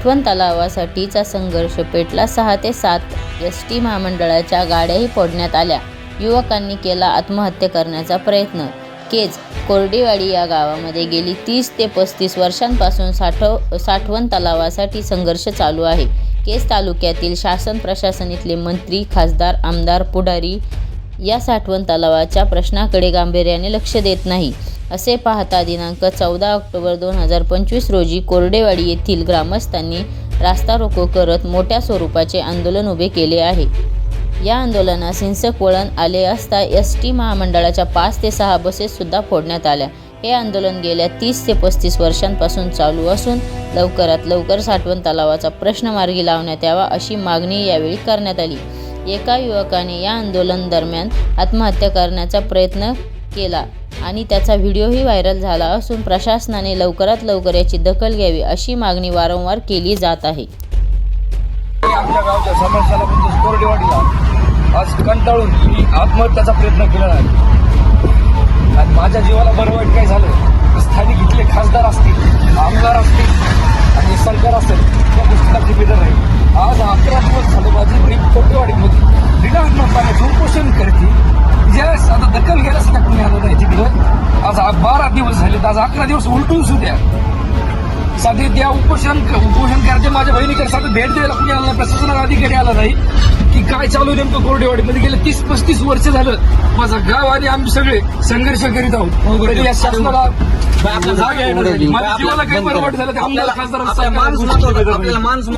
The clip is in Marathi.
साठवण तलावासाठीचा संघर्ष पेटला. सहा ते सात एस टी महामंडळाच्या गाड्याही फोडण्यात आल्या. युवकांनी केला आत्महत्या करण्याचा प्रयत्न. केज कोरडेवाडी या गावामध्ये गेली तीस ते पस्तीस वर्षांपासून साठव साठवण तलावासाठी संघर्ष चालू आहे. केज तालुक्यातील शासन प्रशासन इथले मंत्री खासदार आमदार पुढारी या साठवण तलावाच्या प्रश्नाकडे गांभीर्याने लक्ष देत नाही. असे पाहता दिनांक चौदा ऑक्टोबर दोन हजार पंचवीस रोजी कोरडेवाडी येथील ग्रामस्थांनी रास्ता रोको करत मोठ्या स्वरूपाचे आंदोलन उभे केले आहे. या आंदोलनास हिंसक वळण आले असता एस टी महामंडळाच्या पाच ते सहा बसेससुद्धा फोडण्यात आल्या. हे आंदोलन गेल्या तीस ते पस्तीस वर्षांपासून चालू असून लवकरात लवकर साठवण तलावाचा प्रश्न मार्गी लावण्यात यावा अशी मागणी यावेळी करण्यात आली. एका युवकाने या आंदोलन दरम्यान आत्महत्या करण्याचा प्रयत्न केला आणि त्याचा व्हिडिओही व्हायरल झाला असून प्रशासनाने लवकरात लवकर याची दखल घ्यावी अशी मागणी वारंवार केली जात आहे. आमच्या गावच्या समस्याला म्हणजे कोरडेवाडीला आज कंटाळून मी आत्महत्याचा प्रयत्न केला आहे माझ्या जीवाला बरं वाईट काय झालं तर स्थानिक इथले खासदार असतील आमदार असतील आणि सरकार असेल त्या गोष्टीला जिम्मेदार आहे आज अकरा दिवस झाले माझी ट्रीप कोरडेवाडीमध्ये बिना पाण्याचं उपोषण करते ज्यावेळेस आता दखल घ्यायला सुद्धा कोणी आलं नाही तिकडे आज आ- बारा झाले आज अकरा दिवस उलटून सुद्धा साधे त्या उपोषण उपोषण करते माझ्या बहिणीकडे साधं भेट द्यायला कुणी आलं नाही. प्रशासनाला अधिकारी आला नाही. की काय चालू आहे नेमकं कोरडेवाडीमध्ये? गेले तीस पस्तीस वर्ष झालं माझं गाव आणि आम्ही सगळे संघर्ष करीत आहोत. तरी या शासनाला जाग नाही. माझ्या जीवाला काही वाटत झालं खासदार आपल्याला माणूस